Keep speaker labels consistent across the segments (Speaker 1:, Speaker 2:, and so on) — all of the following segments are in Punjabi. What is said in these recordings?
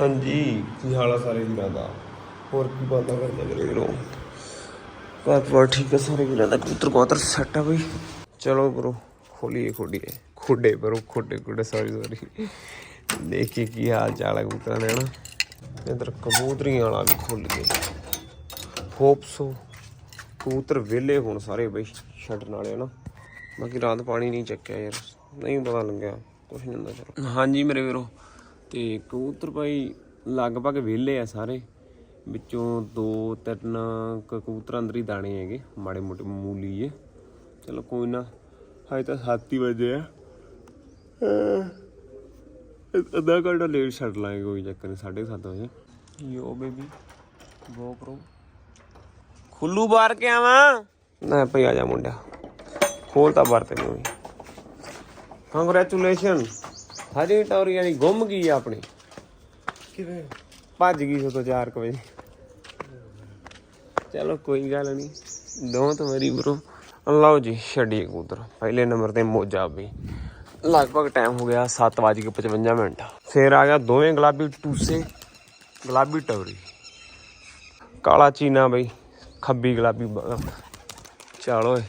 Speaker 1: ਹਾਂਜੀ, ਕੀ ਹਾਲ ਆ ਸਾਰੇ ਵੀਰਾਂ ਦਾ? ਹੋਰ ਕੀ ਬੰਦਾ ਕਰਦਾ ਮੇਰੇ ਵੀਰੋ? ਘਰ ਪਰ ਠੀਕ ਆ ਸਾਰੇ ਵੀਰਾਂ ਦਾ? ਕਬੂਤਰ ਕਬੂਤਰ ਸੱਟ ਆ ਬਈ। ਚਲੋ ਬਰੋ ਖੋਲੀਏ ਖੋਲੀਏ। ਖੋਡੇ ਬਰੋ ਖੋਡੇ ਖੋਡੇ ਸੌਰੀ ਸੌਰੀ ਦੇਖੀ ਕੀ ਹਾਲ ਚਾਲ ਹੈ ਕਬੂਤਰਾਂ ਦੇ, ਹਨਾ? ਇਧਰ ਕਬੂਤਰੀਆਂ ਵਾਲਾ ਵੀ ਖੁੱਲ ਗਿਆ। ਹੋਪ ਸੋ ਕਬੂਤਰ ਵਿਹਲੇ ਹੁਣ ਸਾਰੇ ਬਈ, ਛੱਡਣ ਵਾਲੇ, ਹਨਾ? ਬਾਕੀ ਰਾਤ ਪਾਣੀ ਨਹੀਂ ਚੱਕਿਆ ਯਾਰ। ਨਹੀਂ ਪਤਾ ਲੱਗਿਆ। ਕੁਛ ਨਹੀਂ ਹੁੰਦਾ, ਚਲੋ। ਹਾਂਜੀ ਮੇਰੇ ਵੀਰੋ ਤੇ ਕਬੂਤਰ ਭਾਈ ਲਗਭਗ ਵਿਹਲੇ ਆ ਸਾਰੇ। ਵਿੱਚੋਂ ਦੋ ਤਿੰਨ ਕਬੂਤਰ ਅੰਦਰ ਹੀ ਦਾਣੇ ਹੈਗੇ ਮਾੜੇ ਮੋਟੇ ਮੂਲੀ ਜੇ ਚਲੋ ਕੋਈ ਨਾ ਹਜੇ ਤਾਂ 7 ਹੀ ਵਜੇ ਆ। ਅੱਧਾ ਘੰਟਾ ਲੇਟ ਛੱਡ ਲਾਂਗੇ ਕੋਈ ਚੱਕਰ ਨਹੀਂ 7:30 ਵਜੇ। ਯੋ ਬੇਬੀ ਗੋ ਕਰੋ। ਖੁੱਲੂ ਬਾਹਰ ਕੇ ਆਵਾਂ? ਨਾ ਭਈ ਆ ਜਾ ਮੁੰਡਿਆ ਖੋਲ ਤਾਂ ਬਾਹਰ ਤੈਨੂੰ ਕੰਗ੍ਰੈਚੁਲੇਸ਼ਨ ਹਰੀ ਟੌਰੀ ਵਾਲੀ ਗੁੰਮ ਗਈ ਆ ਆਪਣੀ।
Speaker 2: ਕਿਵੇਂ?
Speaker 1: ਭੱਜ ਗਈ ਸੋ ਤੋਂ 4 ਵਜੇ। ਚਲੋ ਕੋਈ ਗੱਲ ਨਹੀਂ ਦੋਵਾਂ ਤੋਂ ਮੇਰੀ ਬਰੋ ਲਓ ਜੀ ਛੱਡੀਏ ਕਬੂਤਰ। ਪਹਿਲੇ ਨੰਬਰ ਤੇ ਮੋਜਾ ਵੀ। ਲਗਭਗ ਟਾਈਮ ਹੋ ਗਿਆ 7:55 ਮਿੰਟ। ਫੇਰ ਆ ਗਿਆ ਦੋਵੇਂ ਗੁਲਾਬੀ ਟੂਸੇ ਗੁਲਾਬੀ ਟੌਰੀ। ਕਾਲਾ ਚੀਨਾ ਬਈ ਖੱਬੀ ਗੁਲਾਬੀ ਚਲ ਓਏ।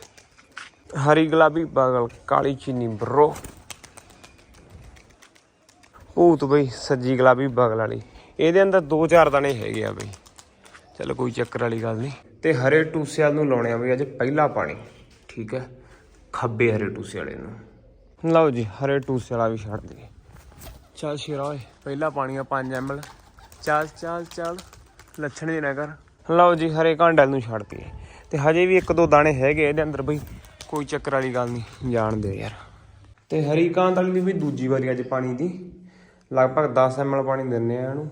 Speaker 1: ਹਰੀ ਗੁਲਾਬੀ ਬਗਲ ਕਾਲੀ ਚੀਨੀ ਬਰੋ ਭੂਤ ਬਈ ਸੱਜੀ ਗੁਲਾਬੀ ਬਗਲ ਵਾਲੀ। ਇਹਦੇ ਅੰਦਰ ਦੋ ਚਾਰ ਦਾਣੇ ਹੈਗੇ ਆ ਬਈ। ਚਲੋ ਕੋਈ ਚੱਕਰ ਵਾਲੀ ਗੱਲ ਨਹੀਂ। ਤੇ ਹਰੇ ਟੂਸੇ ਵਾਲ ਨੂੰ ਲਾਉਣੇ ਆ ਬਈ ਅੱਜ ਪਹਿਲਾ ਪਾਣੀ। ਠੀਕ ਹੈ? ਖੱਬੇ ਹਰੇ ਟੂਸੇ ਵਾਲੇ ਨੂੰ। ਲਓ ਜੀ, ਹਰੇ ਟੂਸੇ ਵਾਲਾ ਵੀ ਛੱਡ ਦਈਏ। ਚੱਲ ਸ਼ੇਰਾ ਓਏ, ਪਹਿਲਾ ਪਾਣੀ ਆ 5 ml ਚੱਲ ਚੱਲ ਚੱਲ। ਲੱਛਣ ਦੇ ਨਾ ਕਰ। ਲਓ ਜੀ, ਹਰੇ ਕਾਂਡਲ ਨੂੰ ਛੱਡ ਦਈਏ। ਤੇ ਹਜੇ ਵੀ ਇੱਕ ਦੋ ਦਾਣੇ ਹੈਗੇ ਇਹਦੇ ਅੰਦਰ ਬਈ। ਕੋਈ ਚੱਕਰ ਵਾਲੀ ਗੱਲ ਨਹੀਂ। ਜਾਣ ਦਿਓ ਯਾਰ। ਤੇ ਹਰੀ ਕਾਂਤ ਵਾਲੀ ਵੀ ਦੂਜੀ ਵਾਰੀ ਅੱਜ ਪਾਣੀ ਦੀ। ਲਗਭਗ 10 ml ਪਾਣੀ ਦਿੰਨੇ ਆ ਇਹਨੂੰ।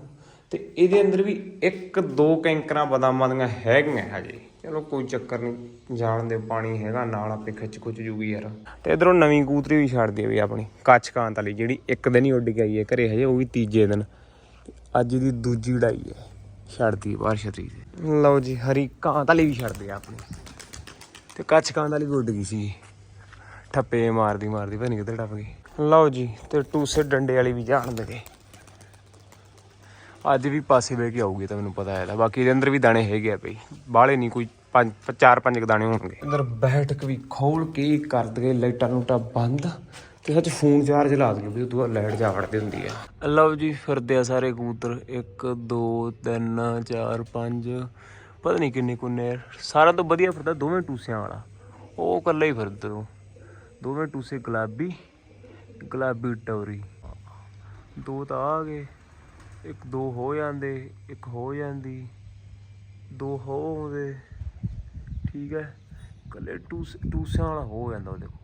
Speaker 1: ਤੇ ਇਹਦੇ ਅੰਦਰ ਵੀ ਇੱਕ ਦੋ ਕੈਂਕਰਾਂ ਬਦਾਮਾਂ ਦੀਆਂ ਹੈਗੀਆਂ ਹਜੇ। ਚਲੋ ਕੋਈ ਚੱਕਰ ਨਹੀਂ, ਜਾਣ ਦੇ ਪਾਣੀ ਹੈਗਾ ਨਾਲ ਆਪੇ ਖਿੱਚ ਖੁੱਚ ਜੂਗੀ ਯਾਰ। ਤੇ ਇਧਰੋਂ ਨਵੀਂ ਕੂਤਰੀ ਵੀ ਛੱਡ ਦੇ ਵੀ ਆਪਣੀ, ਕੱਚ ਕਾਂਤ ਵਾਲੀ, ਜਿਹੜੀ ਇੱਕ ਦਿਨ ਹੀ ਉੱਡ ਕੇ ਆਈ ਹੈ ਘਰੇ ਹਜੇ, ਉਹ ਵੀ ਤੀਜੇ ਦਿਨ। ਅੱਜ ਦੀ ਦੂਜੀ ਉਡਾਈ ਹੈ ਛੱਡਦੀ ਬਾਹਰ ਛਤਰੀ ਤੇ। ਲਓ ਜੀ, ਹਰੀ ਕਾਂਤ ਵਾਲੀ ਵੀ ਛੱਡਦੇ ਆ ਆਪਣੀ। ਤੇ ਕੱਚ ਕਾਂਤ ਵਾਲੀ ਵੀ ਉੱਡ ਗਈ ਸੀ। ਠੱਪੇ ਮਾਰਦੀ ਮਾਰਦੀ ਪਤਾ ਨਹੀਂ ਕਿੱਧਰ ਟੱਪ ਗਈ। ਲਓ ਜੀ ਤੇ ਟੂਸੇ ਡੰਡੇ ਵਾਲੀ ਵੀ ਜਾਣ ਦੇਗੇ ਅੱਜ ਵੀ ਪਾਸੇ ਬਹਿ ਕੇ ਆਊਗੀ ਤਾਂ ਮੈਨੂੰ ਪਤਾ ਹੈ ਬਾਕੀ ਇਹਦੇ ਅੰਦਰ ਵੀ ਦਾਣੇ ਹੈਗੇ ਆ ਬਈ। ਬਾਹਲੇ ਨਹੀਂ ਕੋਈ ਪੰਜ ਚਾਰ ਪੰਜ ਕੁ ਦਾਣੇ ਹੋਣਗੇ। ਅੰਦਰ ਬੈਠਕ ਵੀ ਖੋਲ ਕੇ ਕਰ ਦਗੇ ਲਾਈਟਾਂ ਲੂਟਾਂ ਬੰਦ। ਤੇ ਸੱਚ ਫੋਨ ਚਾਰਜ ਲਾ ਦਗੇ ਵੀ ਤੋਂ ਲਾਈਟ ਜਾ ਵੜਦੀ ਹੁੰਦੀ ਆ ਲਓ ਜੀ ਫਿਰਦੇ ਆ ਸਾਰੇ ਕਬੂਤਰ। 1 2 3 4 5 ਪਤਾ ਨਹੀਂ ਕਿੰਨੇ ਕੁੰਨੇ ਸਾਰਾ ਤੋਂ ਵਧੀਆ ਫਿਰਦਾ ਦੋਵੇਂ ਟੂਸਿਆਂ ਵਾਲਾ। ਉਹ ਇਕੱਲਾ ਹੀ ਫਿਰਦਾ ਦੋਵੇਂ ਟੂਸੇ ਗੁਲਾਬੀ। ਗੁਲਾਬੀ ਟੌਰੀ। ਦੋ ਤਾਂ ਆ ਗਏ। ਇੱਕ ਦੋ ਹੋ ਜਾਂਦੇ, ਇੱਕ ਹੋ ਜਾਂਦੀ। ਦੋ ਹੋ ਆਉਂਦੇ। ਠੀਕ ਹੈ। ਕੱਲੇ ਟੂਸ, ਟੂਸਿਆਂ ਵਾਲਾ ਹੋ ਜਾਂਦਾ ਉਹ ਦੇਖੋ